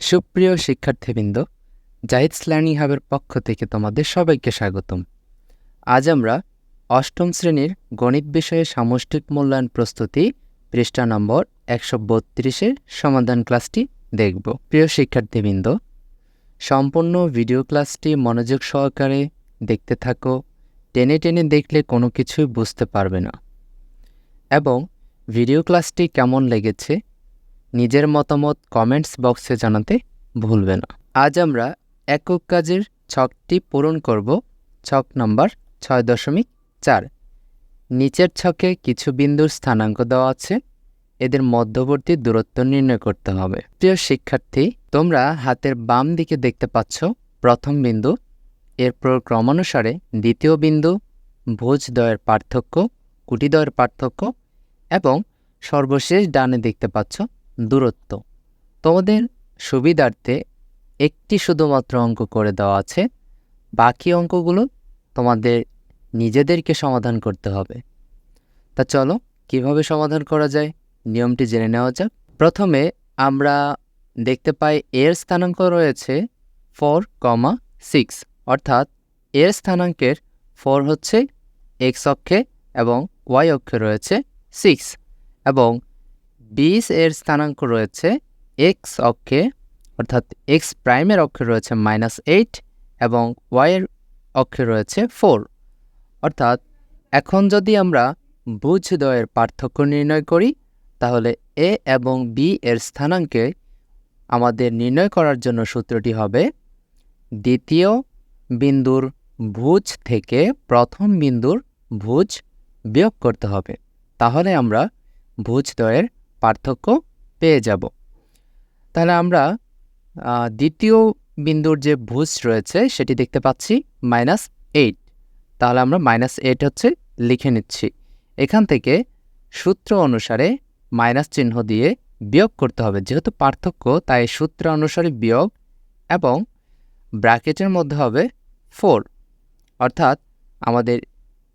সুপ্রিয় শিক্ষার্থীবৃন্দ জাহিদ লার্নিং হাবের পক্ষ থেকে তোমাদের সবাইকে স্বাগতম। আজ আমরা অষ্টম শ্রেণির গণিত বিষয়ে সামষ্টিক মূল্যায়ন প্রস্তুতি পৃষ্ঠা নম্বর একশো বত্রিশের সমাধান ক্লাসটি দেখব। প্রিয় শিক্ষার্থীবৃন্দ, সম্পূর্ণ ভিডিও ক্লাসটি মনোযোগ সহকারে দেখতে থাকো, টেনে টেনে দেখলে কোনো কিছুই বুঝতে পারবে না। এবং ভিডিও ক্লাসটি কেমন লেগেছে নিজের মতামত কমেন্টস বক্সে জানাতে ভুলবে না। আজ আমরা একক কাজের ছকটি পূরণ করব, ছক নম্বর ছয় দশমিক চার। নিচের ছকে কিছু বিন্দুর স্থানাঙ্ক দেওয়া আছে, এদের মধ্যবর্তী দূরত্ব নির্ণয় করতে হবে। প্রিয় শিক্ষার্থী, তোমরা হাতের বাম দিকে দেখতে পাচ্ছ, প্রথম বিন্দু, এরপর ক্রমানুসারে দ্বিতীয় বিন্দু ভোজদ্বয়ের পার্থক্য কুটিদ্বয়ের পার্থক্য, এবং সর্বশেষ ডানে দেখতে পাচ্ছ দূরত্ব। তোমাদের সুবিধার্থে একটি শুধুমাত্র অঙ্ক করে দেওয়া আছে। বাকি অঙ্কগুলো তোমাদের নিজেদেরকে সমাধান করতে হবে। তা চলো, কীভাবে সমাধান করা যায়? নিয়মটি জেনে নেওয়া যাক। প্রথমে আমরা দেখতে পাই এর স্থানাঙ্ক রয়েছে ফোর কমা সিক্স। অর্থাৎ এর স্থানাঙ্কের ফোর হচ্ছে এক্স অক্ষে এবং ওয়াই অক্ষে রয়েছে সিক্স। এবং বিশ এর স্থানাঙ্ক রয়েছে এক্স অক্ষে, অর্থাৎ এক্স প্রাইমের অক্ষে রয়েছে মাইনাস এইট এবং ওয়াইয়ের অক্ষে রয়েছে ফোর অর্থাৎ এখন যদি আমরা বুঝদ্বয়ের পার্থক্য নির্ণয় করি, তাহলে এ এবং বি এর স্থানাঙ্কে আমাদের নির্ণয় করার জন্য সূত্রটি হবে দ্বিতীয় বিন্দুর ভুজ থেকে প্রথম বিন্দুর ভুজ বিয়োগ করতে হবে। তাহলে আমরা ভুজদ্বয়ের পার্থক্য পেয়ে যাব। তাহলে আমরা দ্বিতীয় বিন্দুর যে ভুজ রয়েছে সেটি দেখতে পাচ্ছি মাইনাস এইট তাহলে আমরা মাইনাস এইট হচ্ছে লিখে নিচ্ছি। এখান থেকে সূত্র অনুসারে মাইনাস চিহ্ন দিয়ে বিয়োগ করতে হবে। যেহেতু পার্থক্য, তাই সূত্র অনুসারে বিয়োগ এবং ব্র্যাকেটের মধ্যে হবে ফোর অর্থাৎ আমাদের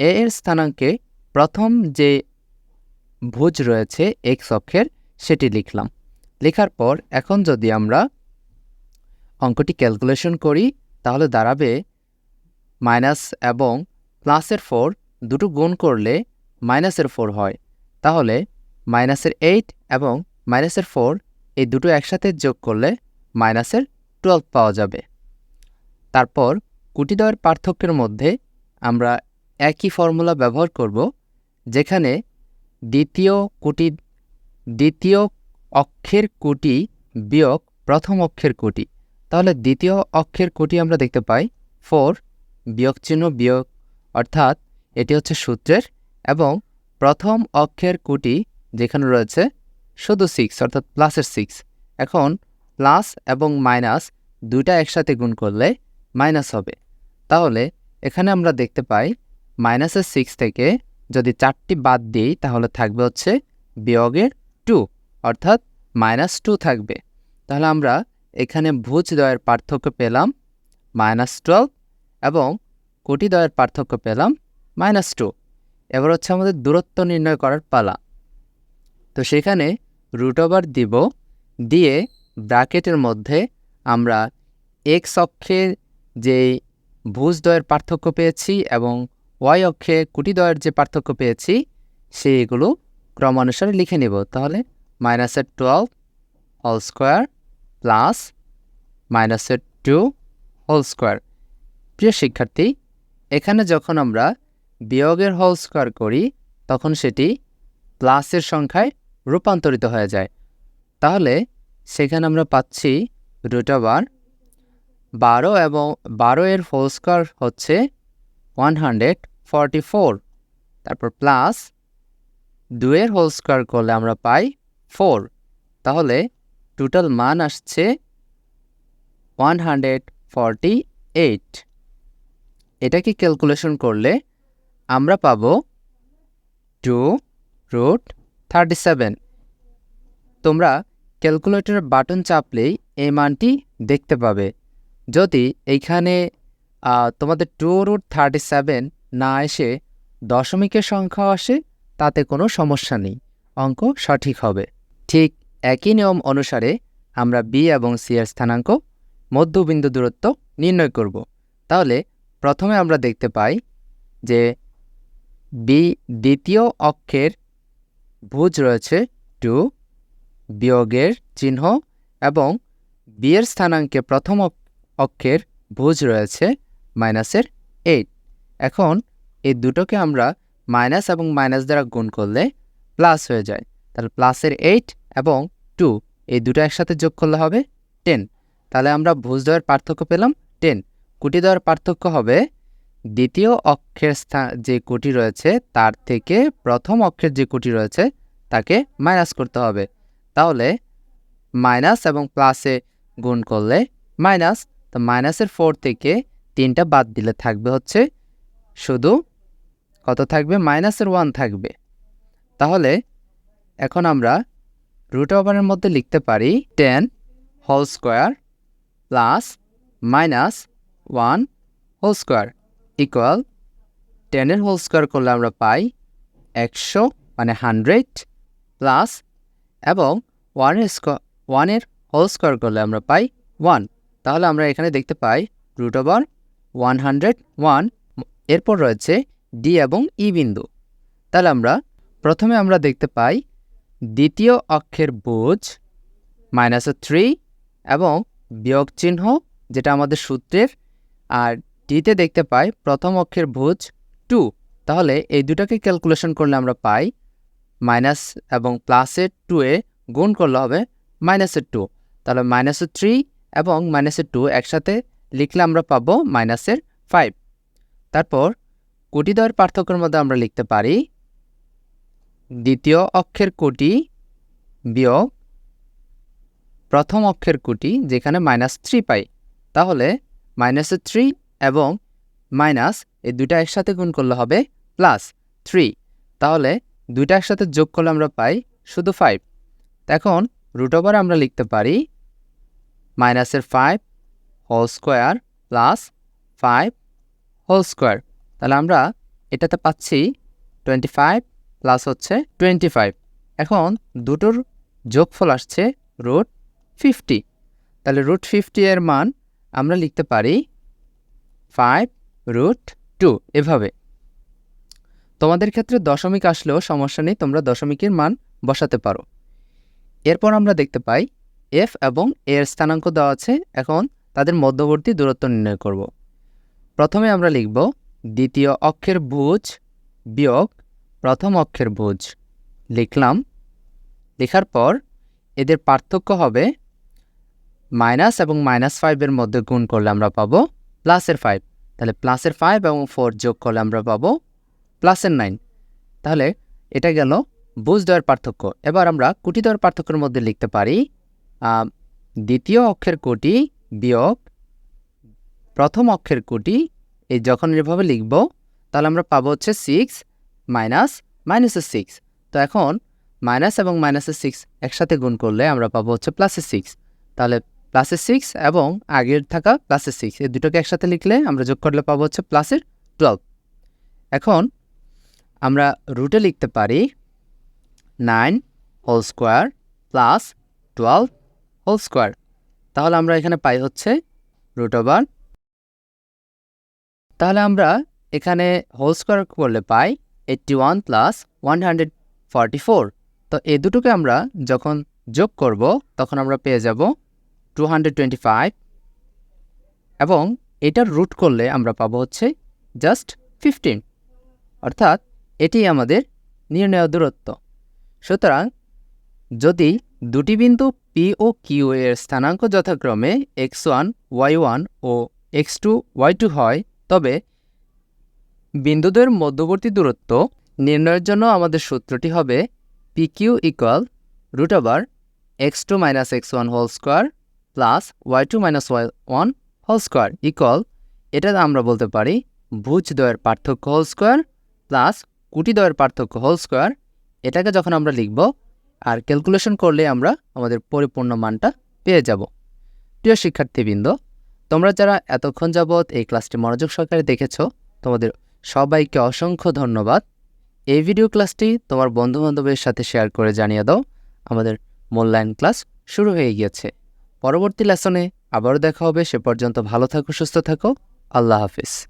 এ এর স্থানাঙ্কে প্রথম যে ভুজ রয়েছে এক্স অক্ষের, সেটি লিখলাম। লেখার পর এখন যদি আমরা অঙ্কটি ক্যালকুলেশন করি, তাহলে দাঁড়াবে মাইনাস এবং প্লাসের ফোর দুটো গুণ করলে মাইনাসের ফোর হয়। তাহলে মাইনাসের এইট এবং মাইনাসের ফোর এই দুটো একসাথে যোগ করলে মাইনাসের টুয়েলভ পাওয়া যাবে। তারপর কুটিদ্বয়ের পার্থক্যের মধ্যে আমরা একই ফর্মুলা ব্যবহার করব, যেখানে দ্বিতীয় কোটি, দ্বিতীয় অক্ষের কোটি বিয়োগ প্রথম অক্ষের কোটি। তাহলে দ্বিতীয় অক্ষের কোটি আমরা দেখতে পাই, ফোর বিয়োগ চিহ্ন বিয়োগ, অর্থাৎ এটি হচ্ছে সূত্রের, এবং প্রথম অক্ষের কোটি যেখানে রয়েছে শুধু সিক্স অর্থাৎ প্লাসের সিক্স এখন প্লাস এবং মাইনাস দুইটা একসাথে গুণ করলে মাইনাস হবে। তাহলে এখানে আমরা দেখতে পাই মাইনাসের সিক্স থেকে যদি চারটি বাদ দিই, তাহলে থাকবে হচ্ছে বিয়োগের টু, অর্থাৎ মাইনাস টু থাকবে। তাহলে আমরা এখানে ভুজ দয়ের পার্থক্য পেলাম মাইনাস টুয়েলভ এবং কোটি দয়ের পার্থক্য পেলাম মাইনাস টু। এবার হচ্ছে আমাদের দূরত্ব নির্ণয় করার পালা। তো সেখানে রুট ওভার দিব দিয়ে ব্র্যাকেটের মধ্যে আমরা এক্স অক্ষে যে ভুজদ্বয়ের পার্থক্য পেয়েছি এবং ওয়াই অক্ষে কুটিদ্বয়ের যে পার্থক্য পেয়েছি, সেইগুলো ক্রমানুসারে লিখে নেব। তাহলে মাইনাসের টুয়েলভ হোল স্কোয়ার প্লাস মাইনাসের টু হোল স্কোয়ার প্রিয় শিক্ষার্থী, এখানে যখন আমরা বিয়োগের হোল স্কোয়ার করি, তখন সেটি প্লাসের সংখ্যায় রূপান্তরিত হয়ে যায়। তাহলে সেখানে আমরা পাচ্ছি রুট ওভার বারো এবং বারো এর হোল স্কোয়ার হচ্ছে ওয়ান হান্ড্রেড ফর্টি ফোর তারপর প্লাস দুয়ের হোল স্কোয়ার করলে আমরা পাই ফোর তাহলে টোটাল মান আসছে ওয়ান হান্ড্রেড ফর্টি এইট এটাকে ক্যালকুলেশন করলে আমরা পাব টু রুট থার্টি সেভেন তোমরা ক্যালকুলেটর বাটন চাপলেই এই মানটি দেখতে পাবে। যদি এইখানে তোমাদের টু রুট থার্টি সেভেন না এসে দশমিকের সংখ্যা আসে, তাতে কোনো সমস্যা নেই, অঙ্ক সঠিক হবে। ঠিক একই নিয়ম অনুসারে আমরা বি এবং সি এর স্থানাঙ্ক, মধ্যবিন্দু দূরত্ব নির্ণয় করব। তাহলে প্রথমে আমরা দেখতে পাই যে বি দ্বিতীয় অক্ষের ভুজ রয়েছে টু বিয়োগের চিহ্ন এবং বিয়ের স্থানাঙ্কে প্রথম অক্ষের ভুজ রয়েছে মাইনাসের এইট এখন এই দুটোকে আমরা মাইনাস এবং মাইনাস দ্বারা গুণ করলে প্লাস হয়ে যায়। তাহলে প্লাসের এইট এবং টু এই দুটো একসাথে যোগ করলে হবে টেন তাহলে আমরা ভুজ দেওয়ার পার্থক্য পেলাম টেন কুটি দেওয়ার পার্থক্য হবে দ্বিতীয় অক্ষের স্থান, যে কুটি রয়েছে তার থেকে প্রথম অক্ষের যে কুটি রয়েছে তাকে মাইনাস করতে হবে। তাহলে মাইনাস এবং প্লাসে গুণ করলে মাইনাস তো মাইনাসের ফোর থেকে তিনটা বাদ দিলে থাকবে হচ্ছে শুধু কত থাকবে? মাইনাসের ওয়ান থাকবে। তাহলে এখন আমরা রুট ওভারের মধ্যে লিখতে পারি ten whole square plus minus one whole square equal টেনের হোল স্কোয়ার করলে আমরা পাই একশো মানে হান্ড্রেড প্লাস এবং ওয়ানের স্কোয়ার ওয়ানের হোল স্কোয়ার করলে আমরা পাই ওয়ান তাহলে আমরা এখানে দেখতে পাই root over one hundred one এরপর রয়েছে ডি এবং ই বিন্দু। তাহলে আমরা প্রথমে আমরা দেখতে পাই দ্বিতীয় অক্ষের বুঝ মাইনাসের থ্রি এবং বিয়োগ চিহ্ন, যেটা আমাদের সূত্রের। আর ডিতে দেখতে পাই প্রথম অক্ষের ভুজ টু তাহলে এই দুটাকে ক্যালকুলেশন করলে আমরা পাই মাইনাস এবং প্লাসের টু এ গুণ করলে হবে মাইনাসের টু তাহলে মাইনাসের থ্রি এবং মাইনাসের টু একসাথে লিখলে আমরা পাবো মাইনাসের ফাইভ তারপর কোটি দেওয়ার পার্থক্যের মধ্যে আমরা লিখতে পারি দ্বিতীয় অক্ষের কোটি বিয়োগ প্রথম অক্ষের কোটি, যেখানে মাইনাস থ্রি পাই। তাহলে মাইনাসের থ্রি এবং মাইনাস এই দুইটা একসাথে গুণ করলে হবে প্লাস থ্রি তাহলে দুইটা একসাথে যোগ করলে আমরা পাই শুধু ফাইভ এখন রুট ওভার আমরা লিখতে পারি মাইনাসের five whole square plus five whole square তাহলে আমরা এটাতে পাচ্ছি টোয়েন্টি ফাইভ প্লাস হচ্ছে টোয়েন্টি ফাইভ এখন দুটোর যোগফল আসছে রুট ফিফটি তাহলে রুট ফিফটি এর মান আমরা লিখতে পারি ফাইভ রুট টু এভাবে। তোমাদের ক্ষেত্রে দশমিক আসলেও সমস্যা নেই, তোমরা দশমিকের মান বসাতে পারো। এরপর আমরা দেখতে পাই এফ এবং এর স্থানাঙ্ক দেওয়া আছে, এখন তাদের মধ্যবর্তী দূরত্ব নির্ণয় করব। প্রথমে আমরা লিখব দ্বিতীয় অক্ষের ভুজ বিয়োগ প্রথম অক্ষের ভুজ লিখলাম। লেখার পর এদের পার্থক্য হবে মাইনাস এবং মাইনাস ফাইভের মধ্যে গুণ করলে আমরা পাবো প্লাসের ফাইভ তাহলে প্লাসের ফাইভ এবং ফোর যোগ করলে আমরা পাবো প্লাসের নাইন তাহলে এটা গেল বুঝ দেওয়ার পার্থক্য। এবার আমরা কুটি দেওয়ার পার্থক্যের মধ্যে লিখতে পারি দ্বিতীয় অক্ষের কোটি বিয়োগ প্রথম অক্ষের কোটি, এই যখন এভাবে লিখব, তাহলে আমরা পাবো হচ্ছে সিক্স মাইনাস মাইনাসের সিক্স তো এখন মাইনাস এবং মাইনাসের সিক্স একসাথে গুণ করলে আমরা পাবো হচ্ছে প্লাসের সিক্স তাহলে প্লাসের সিক্স এবং আগের থাকা প্লাসের সিক্স এই দুটোকে একসাথে লিখলে আমরা যোগ করলে পাবো হচ্ছে প্লাসের টুয়েলভ এখন আমরা রুটে লিখতে পারি nine whole square plus twelve whole square তাহলে আমরা এখানে পাই হচ্ছে রুট ওভার তাহলে আমরা এখানে হোল স্কোয়ার করলে পাই eighty one plus one hundred forty four তো এ দুটোকে আমরা যখন যোগ করব, তখন আমরা পেয়ে যাব টু হান্ড্রেড টোয়েন্টি ফাইভ এবং এটার রুট করলে আমরা পাবো হচ্ছে জাস্ট ফিফটিন অর্থাৎ এটি আমাদের নির্ণয় দূরত্ব। সুতরাং যদি দুটি বিন্দু পি ও কিউ এর স্থানাঙ্ক যথাক্রমে এক্স ওয়ান ওয়াই ওয়ান ও এক্স টু ওয়াই টু হয়। তবে বিন্দুদের মধ্যবর্তী দূরত্ব নির্ণয়ের জন্য আমাদের সূত্রটি হবে P Q equal root over X two minus X one whole square plus Y two minus Y one whole square equal এটা আমরা বলতে পারি ভুজ দ্বয়ের পার্থক্য হোল স্কোয়ার প্লাস কুটি পার্থক্য হোল স্কোয়ার এটাকে যখন আমরা লিখব আর ক্যালকুলেশন করলে আমরা আমাদের পরিপূর্ণ মানটা পেয়ে যাব। প্রিয় শিক্ষার্থীবৃন্দ, তোমরা যারা এতক্ষণ যাবৎ এই ক্লাসটি মনোযোগ সহকারে দেখেছ, তোমাদের সবাইকে অসংখ্য ধন্যবাদ। এই ভিডিও ক্লাসটি তোমার বন্ধুবান্ধবের সাথে শেয়ার করে জানিয়ে দাও। আমাদের মূল্যায়ন ক্লাস শুরু হয়ে গিয়েছে। পরবর্তী লেসনে আবারও দেখা হবে। সে পর্যন্ত ভালো থাকো, সুস্থ থাকো। আল্লাহ হাফিজ।